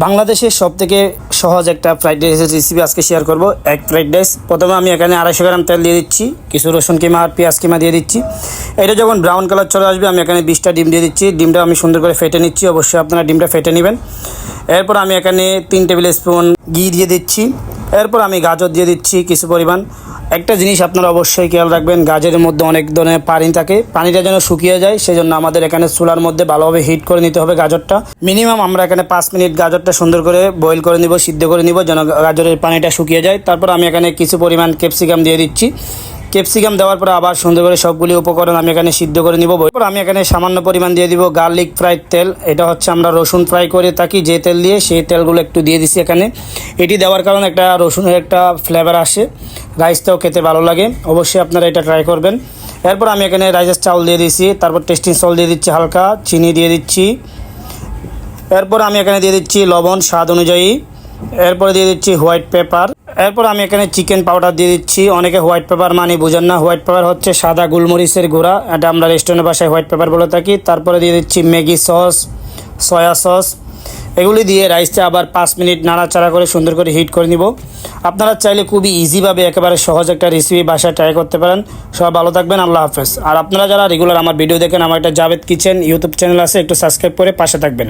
বাংলাদেশের সব থেকে সহজ একটা ফ্রাইড রাইসের রেসিপি আজকে শেয়ার করব। এক ফ্রাইড রাইস প্রথমে আমি এখানে আড়াইশো গ্রাম তেল দিয়ে দিচ্ছি, কিছু রসুন কিমা আর পেঁয়াজ কিমা দিয়ে দিচ্ছি। এটা যখন ব্রাউন কালার চলে আসবে, আমি এখানে বিশটা ডিম দিয়ে দিচ্ছি। ডিমটা আমি সুন্দর করে ফেটে নিচ্ছি, অবশ্যই আপনারা ডিমটা ফেটে নেবেন। এরপর আমি এখানে তিন টেবিল স্পুন ঘি দিয়ে দিচ্ছি। এরপর আমি গাজর দিয়ে দিচ্ছি কিছু পরিমাণ। একটা জিনিস আপনারা অবশ্যই খেয়াল রাখবেন, গাজরের মধ্যে অনেক ধরনের পানি থাকে। পানিটা যেন শুকিয়ে যায় সেই জন্য আমাদের এখানে চুলার মধ্যে ভালোভাবে হিট করে নিতে হবে গাজরটা। মিনিমাম আমরা এখানে পাঁচ মিনিট গাজরটা সুন্দর করে বয়েল করে নিব, সিদ্ধ করে নিব, যেন গাজরের পানিটা শুকিয়ে যায়। তারপর আমি এখানে কিছু পরিমাণ ক্যাপসিকাম দিয়ে দিচ্ছি। ক্যাপসিকাম দেওয়ার পরে আবার সুন্দর করে সবগুলি উপকরণ আমি এখানে সিদ্ধ করে নিব এরপর আমি এখানে সামান্য পরিমাণ দিয়ে দিব গার্লিক ফ্রাইড তেল। এটা হচ্ছে আমরা রসুন ফ্রাই করে থাকি যে তেল দিয়ে, সেই তেলগুলো একটু দিয়ে দিছি এখানে। এটি দেওয়ার কারণে একটা রসুনের একটা ফ্লেভার আসে। রাইসটাও খেতে ভালো লাগে। অবশ্যই আপনারা এটা ট্রাই করবেন। এরপর আমি এখানে রাইসের চাউল দিয়ে দিচ্ছি তারপর টেস্টিং সল দিয়ে দিচ্ছি হালকা, চিনি দিয়ে দিচ্ছি। এরপর আমি এখানে দিয়ে দিচ্ছি লবণ স্বাদ অনুযায়ী। এরপরে দিয়ে দিচ্ছি হোয়াইট পেপার। এরপর আমি এখানে চিকেন পাউডার দিয়ে দিচ্ছি। অনেকে হোয়াইট পেপার মানে বুঝেন না। হোয়াইট পেপার হচ্ছে সাদা গোলমরিচের গুঁড়া। এটা আমরা রেস্টুরেন্টের বাসায় হোয়াইট পেপার বলে থাকি। তারপরে দিয়ে দিচ্ছি ম্যাগি সস, সয়া সস। এগুলি দিয়ে রাইসটা আবার পাঁচ মিনিট নাড়াচাড়া করে সুন্দর করে হিট করে নিব। আপনারা চাইলে খুবই ইজিভাবে একেবারে সহজ একটা রেসিপি বাসায় ট্রাই করতে পারেন। সবাই ভালো থাকবেন। আল্লাহ হাফেজ। আর আপনারা যারা রেগুলার আমার ভিডিও দেখেন, আমার একটা জাভেদ কিচেন ইউটিউব চ্যানেল আছে, একটু সাবস্ক্রাইব করে পাশে থাকবেন।